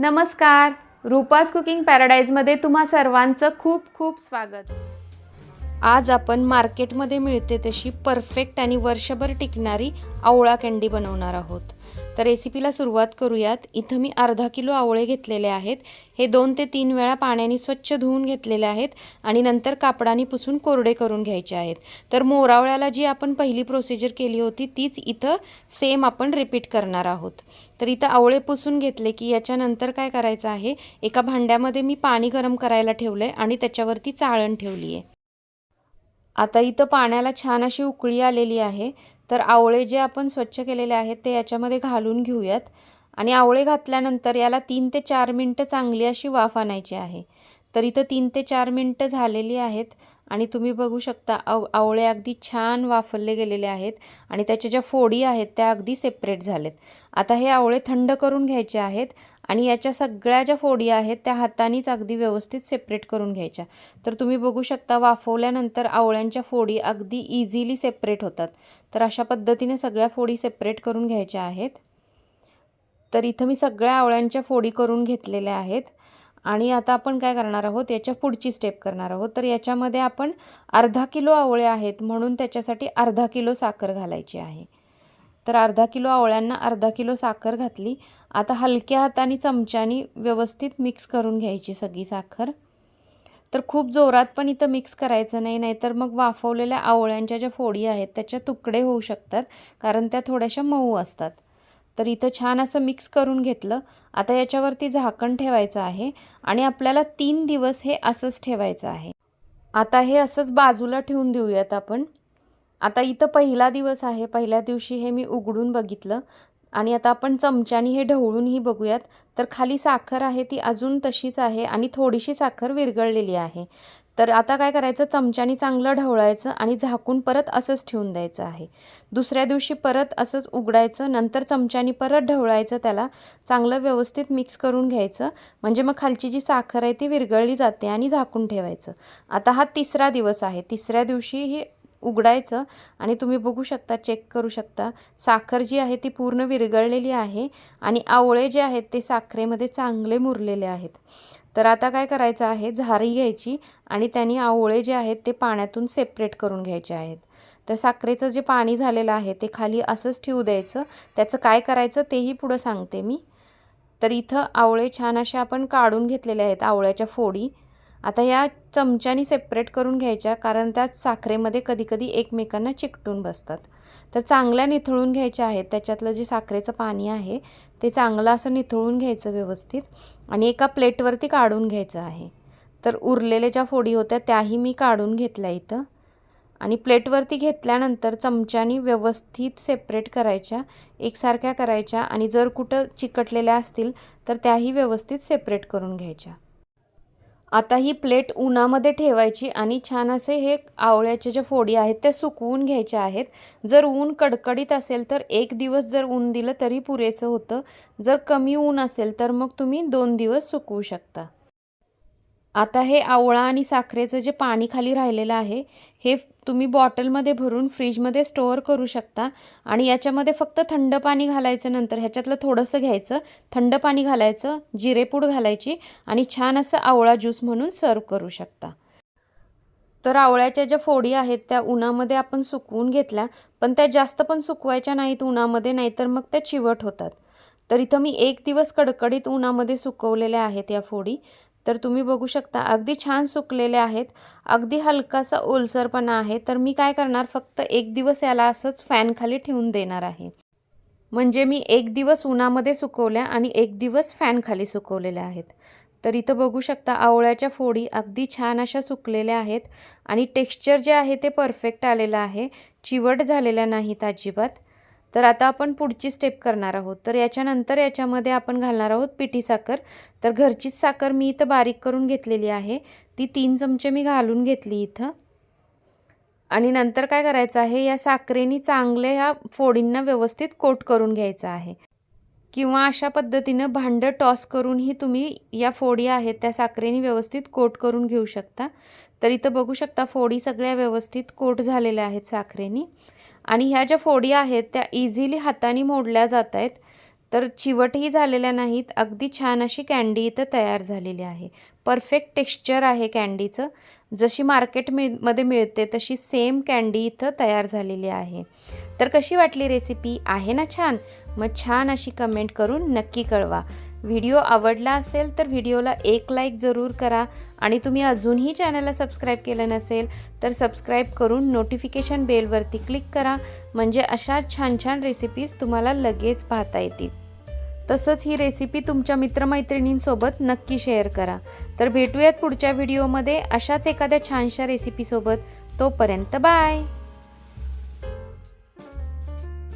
नमस्कार. रूपास कुकिंग पॅराडाईजमध्ये तुम्हा सर्वांचं खूप खूप स्वागत. आज आपण मार्केटमध्ये मिळते तशी परफेक्ट आणि वर्षभर टिकणारी आवळा कँडी बनवणार आहोत. तर रेसिपीला सुरुवात करूयात. इथं मी अर्धा किलो आवळे घेतलेले आहेत. हे दोन ते तीन वेळा पाण्याने स्वच्छ धुवून घेतलेले आहेत आणि नंतर कापडाने पुसून कोरडे करून घ्यायचे आहेत. तर मोरावळ्याला जी आपण पहिली प्रोसिजर केली होती तीच इथं सेम आपण रिपीट करणार आहोत. तर इथं आवळे पुसून घेतले की याच्यानंतर काय करायचं आहे? एका भांड्यामध्ये मी पाणी गरम करायला ठेवलं आहे आणि त्याच्यावरती चाळण ठेवली आहे आता इथं पाण्याला छान अशी उकळी आलेली आहे. तर आवळे जे आपण स्वच्छ केलेले आहेत ते याच्यामध्ये घालून घेऊयात. आणि आवळे घातल्यानंतर याला तीन ते चार मिनटं चांगली अशी वाफ आणायची आहे. तर इथं तीन ते चार मिनटं झालेली आहेत. आणि तुम्ही बघू शकता आव आवळे अगदी छान वाफरले गेलेले आहेत आणि त्याच्या ज्या फोडी आहेत त्या अगदी सेपरेट झालेत. आता हे आवळे थंड करून घ्यायचे आहेत आणि याच्या सगळ्या ज्या फोडी आहेत त्या हातानेच अगदी व्यवस्थित सेपरेट करून घ्यायच्या. तर तुम्ही बघू शकता वाफवल्यानंतर आवळ्यांच्या फोडी अगदी इझिली सेपरेट होतात. तर अशा पद्धतीने सगळ्या फोडी सेपरेट करून घ्यायच्या आहेत. तर इथं मी सगळ्या आवळ्यांच्या फोडी करून घेतलेल्या आहेत. आणि आता आपण काय करणार आहोत? याच्या पुढची स्टेप करणार आहोत. तर याच्यामध्ये आपण अर्धा किलो आवळे आहेत म्हणून त्याच्यासाठी अर्धा किलो साखर घालायची आहे. तर अर्धा किलो आवळ्यांना अर्धा किलो साखर घातली. आता हलक्या हाताने चमच्याने व्यवस्थित मिक्स करून घ्यायची सगळी साखर. तर खूप जोरात पण इथं मिक्स करायचं नाही नाहीतर मग वाफवलेल्या आवळ्यांच्या ज्या फोडी आहेत त्याच्या तुकडे होऊ शकतात कारण त्या थोड्याशा मऊ असतात. तर इथं छान असं मिक्स करून घेतलं. आता याच्यावरती झाकण ठेवायचं आहे आणि आपल्याला तीन दिवस हे असंच ठेवायचं आहे. आता हे असंच बाजूला ठेवून देऊयात आपण. आता इथं पहिला दिवस आहे. पहिल्या दिवशी हे मी उघडून बघितलं. आणि आता आपण चमच्यानी हे ढवळूनही बघूयात. तर खाली साखर आहे ती अजून तशीच आहे आणि थोडीशी साखर विरघळलेली आहे. तर आता काय करायचं? चमच्यानी चांगलं ढवळायचं आणि झाकून परत असंच ठेवून द्यायचं आहे. दुसऱ्या दिवशी परत असंच उघडायचं नंतर चमच्यानी परत ढवळायचं त्याला. चांगलं व्यवस्थित मिक्स करून घ्यायचं. म्हणजे मग खालची जी साखर आहे ती विरघळली जाते आणि झाकून ठेवायचं. आता हा तिसरा दिवस आहे. तिसऱ्या दिवशी ही उघडायचं आणि तुम्ही बघू शकता चेक करू शकता. साखर जी आहे ती पूर्ण विरघळलेली आहे आणि आवळे जे आहेत ते साखरेमध्ये चांगले मुरलेले आहेत. तर आता काय करायचं आहे? झारी घ्यायची आणि त्यांनी आवळे जे आहेत ते पाण्यातून सेपरेट करून घ्यायचे आहेत. तर साखरेचं जे पाणी झालेलं आहे ते खाली असंच ठेवू द्यायचं. त्याचं काय करायचं तेही पुढं सांगते मी. तर इथं आवळे छान असे आपण काढून घेतलेले आहेत आवळ्याच्या फोडी. आता या चमच्यानी सेपरेट करून घ्यायच्या कारण त्या साखरेमध्ये कधीकधी एकमेकांना चिकटून बसतात. तर चांगल्या निथळून घ्यायच्या आहेत. त्याच्यातलं जे साखरेचं पाणी आहे ते चांगलं असं निथळून घ्यायचं व्यवस्थित आणि एका प्लेटवरती काढून घ्यायचं आहे. तर उरलेल्या ज्या फोडी होत्या त्याही मी काढून घेतल्या इथं. आणि प्लेटवरती घेतल्यानंतर चमच्यानी व्यवस्थित सेपरेट करायच्या एकसारख्या करायच्या आणि जर कुठं चिकटलेल्या असतील तर त्याही व्यवस्थित सेपरेट करून घ्यायच्या. आता ही प्लेट उन्हामध्ये ठेवायची आणि छान असे हे आवळ्याचे ज्या फोडी आहेत ते सुकवून घ्यायच्या आहेत. जर ऊन कडकडीत असेल तर एक दिवस जर ऊन दिलं तरी पुरेसं होतं. जर कमी ऊन असेल तर मग तुम्ही दोन दिवस सुकवू शकता. आता हे आवळा आणि साखरेचं जे पाणी खाली राहिलेलं आहे हे तुम्ही बॉटलमध्ये भरून फ्रीजमध्ये स्टोअर करू शकता आणि याच्यामध्ये फक्त थंड पाणी घालायचं नंतर ह्याच्यातलं थोडंसं घ्यायचं थंड पाणी घालायचं जिरेपूड घालायची आणि छान असं आवळा ज्यूस म्हणून सर्व करू शकता. तर आवळ्याच्या ज्या फोडी आहेत त्या उन्हामध्ये आपण सुकवून घेतल्या पण त्या जास्त पण सुकवायच्या नाहीत उन्हामध्ये नाहीतर मग त्या चिवट होतात. तर इथं मी एक दिवस कडकडीत उन्हामध्ये सुकवलेल्या आहेत या फोडी. तर तुम्ही बघू शकता अगदी छान सुकलेले आहेत. अगदी हलकासा ओलसरपणा आहे. तर मी काय करणार फक्त एक दिवस याला असंच फॅनखाली ठेवून देणार आहे. म्हणजे मी एक दिवस उन्हामध्ये सुकवल्या आणि एक दिवस फॅनखाली सुकवलेल्या आहेत. तर इथं बघू शकता आवळ्याच्या फोडी अगदी छान अशा सुकलेल्या आहेत. आणि टेक्स्चर जे आहे ते परफेक्ट आलेलं आहे. चिवट झालेल्या नाहीत अजिबात. तर आता आपण पुढची स्टेप करणार आहोत. तर याच्यानंतर याच्यामध्ये आपण घालणार आहोत पिठी साखर. तर घरचीच साखर मी इथं बारीक करून घेतलेली आहे. ती तीन चमचे मी घालून घेतली इथं. आणि नंतर काय करायचं आहे या साखरेनी चांगले ह्या फोडींना व्यवस्थित कोट करून घ्यायचं आहे. किंवा अशा पद्धतीनं भांडं टॉस करूनही तुम्ही या फोडी आहेत त्या साखरेने व्यवस्थित कोट करून घेऊ शकता. तर इथं बघू शकता फोडी सगळ्या व्यवस्थित कोट झालेल्या आहेत साखरेनी. आणि ह्या ज्या फोडी आहेत त्या इझिली हाताने मोडल्या जात आहेत. तर चिवटही झालेल्या नाहीत. अगदी छान अशी कँडी इथं तयार झालेली आहे. परफेक्ट टेक्स्चर आहे कँडीचं जशी मार्केटमध्ये मिळते तशी सेम कँडी इथं तयार झालेली आहे. तर कशी वाटली रेसिपी आहे ना छान? मग छान अशी कमेंट करून नक्की कळवा. व्हिडिओ आवडला असेल तर व्हिडिओला एक लाईक जरूर करा. आणि तुम्ही अजूनही चॅनलला सबस्क्राईब केलं नसेल तर सबस्क्राईब करून नोटिफिकेशन बेलवरती क्लिक करा. म्हणजे अशा छान छान रेसिपीज तुम्हाला लगेच पाहता येतील. तसंच ही रेसिपी तुमच्या मित्रमैत्रिणींसोबत नक्की शेअर करा. तर भेटूयात पुढच्या व्हिडिओमध्ये अशाच एखाद्या छानशा रेसिपीसोबत तोपर्यंत बाय